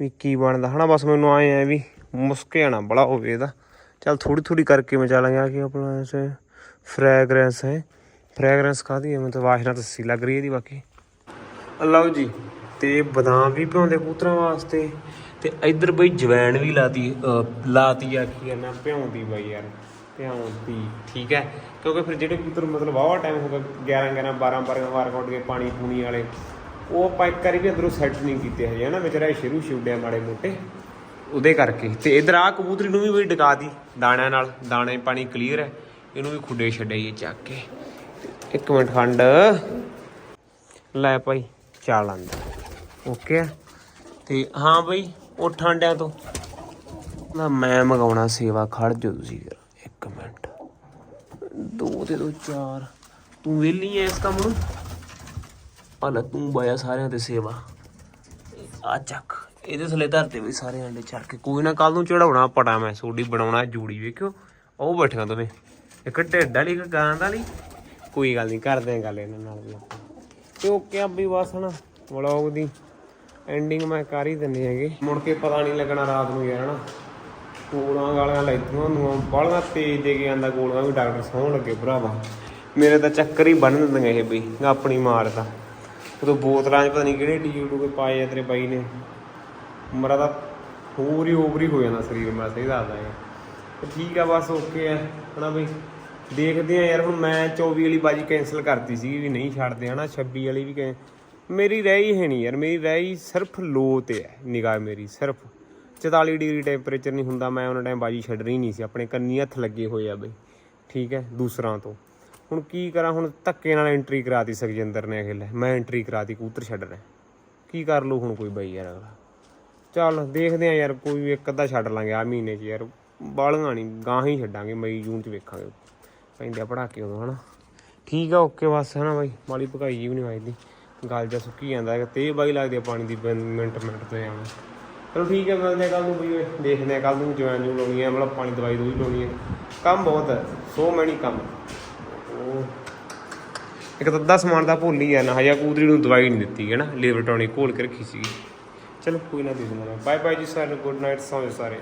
Speaker 1: ਵੀ ਕੀ ਬਣਦਾ। ਹਨਾ, ਬਸ ਮੈਨੂੰ ਆਏ ਆ ਵੀ ਮੁਸਕੇ ਆਣਾ ਬੜਾ ਹੋਵੇ ਇਹਦਾ। ਚਲ ਥੋੜੀ ਥੋੜੀ ਕਰਕੇ ਮਚਾ ਲਾਂਗੇ ਕਿ ਆਪਣਾ ਐਸੇ ਫ੍ਰੈਗਰੈਂਸ ਹੈ। ਫ੍ਰੈਗਰੈਂਸ ਕਾਦੀ ਹੈ? ਮਤਲਬ ਵਾਸ਼ਨਾ ਤਾਂ ਸੀ ਲੱਗ ਰਹੀ ਹੈ ਇਹਦੀ ਬਾਕੀ। ਲਓ ਜੀ, ਤੇ ਬਦਾਮ ਵੀ ਭਿਉਂਦੇ ਕਬੂਤਰਾਂ ਵਾਸਤੇ। ਤੇ ਇੱਧਰ ਬਈ ਜਵੈਣ ਵੀ ਲਾਤੀ, ਅਹ, ਲਾਤੀ ਆਖੀ ਆ ਨਾ ਭਿਉਂਦੀ ਬਾਈ ਯਾਰ ਭਿਉਂਦੀ ਠੀਕ ਹੈ। ਕਿਉਂਕਿ ਫਿਰ ਜਿਹੜੇ ਕੂਤਰ ਮਤਲਬ ਵਾਵਾ ਟਾਈਮ ਹੋ ਗਿਆ 11 11 12 12 ਵਾਰ ਕੱਢ ਕੇ ਪਾਣੀ ਪੂਣੀ ਵਾਲੇ, ਉਹ ਆਪਾਂ ਇੱਕ ਵਾਰੀ ਵੀ ਅੰਦਰੋਂ ਸੈੱਟ ਨਹੀਂ ਕੀਤੇ ਹਜੇ, ਹਨਾ, ਵਿਚਾਰਾ ਸ਼ੁਰੂ ਛੁੱਡਿਆ ਮਾੜੇ ਮੋਟੇ, ਉਹਦੇ ਕਰਕੇ। ਤੇ ਇਧਰ ਆ ਕਬੂਤਰੀ ਨੂੰ ਵੀ ਬਈ ਡਕਾ ਦੀ ਦਾਣਿਆਂ ਨਾਲ, ਦਾਣੇ ਪਾਣੀ ਕਲੀਅਰ ਹੈ, ਇਹਨੂੰ ਵੀ ਖੁੱਡੇ ਛੱਡਾਈਏ ਚੱਕ ਕੇ। ਤੇ ਇੱਕ ਮਿੰਟ ਖੰਡ। ਲੈ ਭਾਈ ਚੱਲ ਅੰਦਰ ਓਕੇ ਆ? ਤੇ ਹਾਂ ਬਈ ਉਹ ਠਾਂਡਿਆਂ ਤੋਂ। ਨਾ ਮੈਂ ਮਗਾਉਣਾ ਸੇਵਾ ਖੜ ਜੋ ਤੁਸੀਂ ਫਿਰ, ਇੱਕ ਮਿੰਟ। ਦੋ ਤੇ ਦੋ ਚਾਰ। ਤੂੰ ਵਿਹਲੀ ਐ ਇਸ ਕੰਮ ਨੂੰ? ਭਲਾ ਤੂੰ ਬਾਇਆ ਸਾਰਿਆਂ ਤੇ ਸੇਵਾ। ਆ ਚੱਕ, ਇਹਦੇ ਥੱਲੇ ਧਰਤੇ ਵੀ ਸਾਰੇ ਅੰਡੇ ਚੱਕ ਕੇ। ਕੋਈ ਨਾ ਕੱਲ ਨੂੰ ਚੜਾਉਣਾ ਪਟਾ ਮੈਂ, ਸੋਡੀ ਬਣਾਉਣਾ ਜੂੜੀ, ਵੇਖਿਓ। ਉਹ ਬੈਠੀਆਂ ਦੋਵੇਂ। ਇੱਕ ਢਿੱਡ ਵਾਲੀ, ਇੱਕ ਗਾਂ ਵਾਲੀ। ਕੋਈ ਗੱਲ ਨਹੀਂ ਕਰਦੇ ਆਂ ਗੱਲ ਇਹਨਾਂ ਨਾਲ ਤੇ ਓਕੇ ਵੀ ਬਸ ਹਨਾ ਵਲੌਗ ਦੀ। ਐਂਡਿੰਗ ਮੈਂ ਕਰ ਹੀ ਦਿੰਦੇ ਹੈਗੇ। ਮੁੜ ਕੇ ਪਤਾ ਨਹੀਂ ਲੱਗਣਾ ਰਾਤ ਨੂੰ ਯਾਰ ਹਨਾ। ਗੋਲਾਂ ਗਾਲਾਂ ਲੈਤੀਆਂ ਨੂੰ ਬਾਲੀਆਂ ਤੇਜ਼ ਦੇ ਕੇ ਆਂਦਾ ਗੋਲਾਂ ਵੀ, ਡਾਕਟਰ ਸੌਣ ਲੱਗੇ ਭਰਾਵਾ। ਮੇਰੇ ਤਾਂ ਚੱਕਰ ਹੀ ਬੰਨ ਦਿੰਦੀਆਂ ਇਹ ਬਈ ਆਪਣੀ ਮਾਰ ਦਾ ਉਦੋਂ ਬੋਤਲਾਂ 'ਚ ਪਤਾ ਨਹੀਂ ਕਿਹੜੇ ਟੀਕੇ ਟੂਕੇ ਪਾਏ ਆ ਤੇਰੇ ਬਾਈ ਨੇ। ਮਰਾ ਤਾਂ ਹੋਰ ਹੀ ਓਵਰ ਹੀ ਹੋ ਜਾਂਦਾ ਸਰੀਰ, ਮੈਂ ਸਹੀ ਦੱਸਦਾ ਯਾਰ ਠੀਕ ਆ, ਬਸ ਓਕੇ ਆ, ਹਨਾ ਬਈ। ਦੇਖਦੇ ਆ ਯਾਰ, ਹੁਣ ਮੈਂ 24 ਵਾਲੀ ਬਾਜੀ ਕੈਨਸਲ ਕਰਤੀ ਸੀ ਵੀ ਨਹੀਂ ਛੱਡਦੇ, ਹਨਾ? 26 ਵਾਲੀ ਵੀ ਕੈਂ ਮੇਰੀ ਰਹੀ ਹੈ ਨਹੀਂ ਯਾਰ, ਮੇਰੀ ਰਹੀ ਸਿਰਫ ਲੋ ਤੇ ਹੈ, ਨਿਗਾਹ ਮੇਰੀ ਸਿਰਫ। 44 ਡਿਗਰੀ ਟੈਂਪਰੇਚਰ ਨਹੀਂ ਹੁੰਦਾ, ਮੈਂ ਉਹਨਾਂ ਟਾਈਮ ਬਾਜੀ ਛੱਡਣੀ ਨਹੀਂ ਸੀ, ਆਪਣੇ ਕੰਨੀ ਹੱਥ ਲੱਗੇ ਹੋਏ ਆ ਬਈ। ਠੀਕ ਹੈ, ਦੂਸਰਾਂ ਤੋਂ। ਹੁਣ ਕੀ ਕਰਾਂ, ਹੁਣ ਧੱਕੇ ਨਾਲ ਐਂਟਰੀ ਕਰਾਤੀ ਸੁਖਜਿੰਦਰ ਨੇ ਅਖਿਲ। ਮੈਂ ਐਂਟਰੀ ਕਰਾਤੀ, ਕਬੂਤਰ ਛੱਡਣਾ ਕੀ ਕਰ ਲੂ ਹੁਣ ਕੋਈ ਬਈ ਯਾਰ ਅਗਲਾ? ਚੱਲ, ਦੇਖਦੇ ਆ ਯਾਰ, ਕੋਈ ਵੀ ਇੱਕ ਅੱਧਾ ਛੱਡ ਲਾਂਗੇ ਆ ਮਹੀਨੇ 'ਚ ਯਾਰ। ਬਾਲੀਆਂ ਨਹੀਂ ਗਾਂ ਹੀ ਛੱਡਾਂਗੇ, ਮਈ, ਜੂਨ 'ਚ ਵੇਖਾਂਗੇ। ਪੈਂਦੇ ਆ ਪੜਾਕੇ ਉਦੋਂ, ਹਨਾ। ਠੀਕ ਆ, ਓਕੇ ਬਸ, ਹਨਾ ਬਾਈ। ਮਾਲੀ ਭਕਾਈ ਜੀ ਵੀ ਨਹੀਂ ਵੱਜਦੀ। ਗੱਲ ਜਾਂ ਸੁੱਕੀ ਜਾਂਦਾ ਹੈ ਤੇ ਬਾਈ ਲੱਗਦੀ ਆ ਪਾਣੀ ਦੀ ਮਿੰਟ ਮਿੰਟ ਤੇ ਆਉਂ ਚਲੋ ਠੀਕ ਹੈ ਮਿਲਦੇ ਆ ਕੱਲ ਨੂੰ ਬਈ। ਦੇਖਦੇ ਆ ਕੱਲ ਨੂੰ ਜਵਾਨ ਜੂ ਲਾਉਣੀ ਹੈ ਮਤਲਬ ਪਾਣੀ ਦਵਾਈ ਦੂਈ ਲਾਉਣੀ ਹੈ ਕੰਮ ਬਹੁਤ ਹੈ ਸੋ ਮੈਨੀ ਕੰਮ। ਉਹ ਇੱਕ ਤਾਂ ਅੱਧਾ ਸਮਾਨ ਦਾ ਭੁੱਲ ਹੀ ਆ ਨਾ, ਹਜਾ ਕੂਦਰੀ ਨੂੰ ਦਵਾਈ ਨਹੀਂ ਦਿੱਤੀ ਹੈ ਨਾ ਲੇਬਰ ਟੌਨਿਕ ਘੋਲ ਕੇ ਰੱਖੀ ਸੀਗੀ। ਚਲੋ ਕੋਈ ਨਾ, ਦੇ ਦੂੰਗਾ ਬਾਏ ਬਾਏ ਜੀ ਸਾਰਿਆਂ ਨੂੰ ਗੁੱਡ ਨਾਈਟ ਸੌਂ ਸਾਰੇ।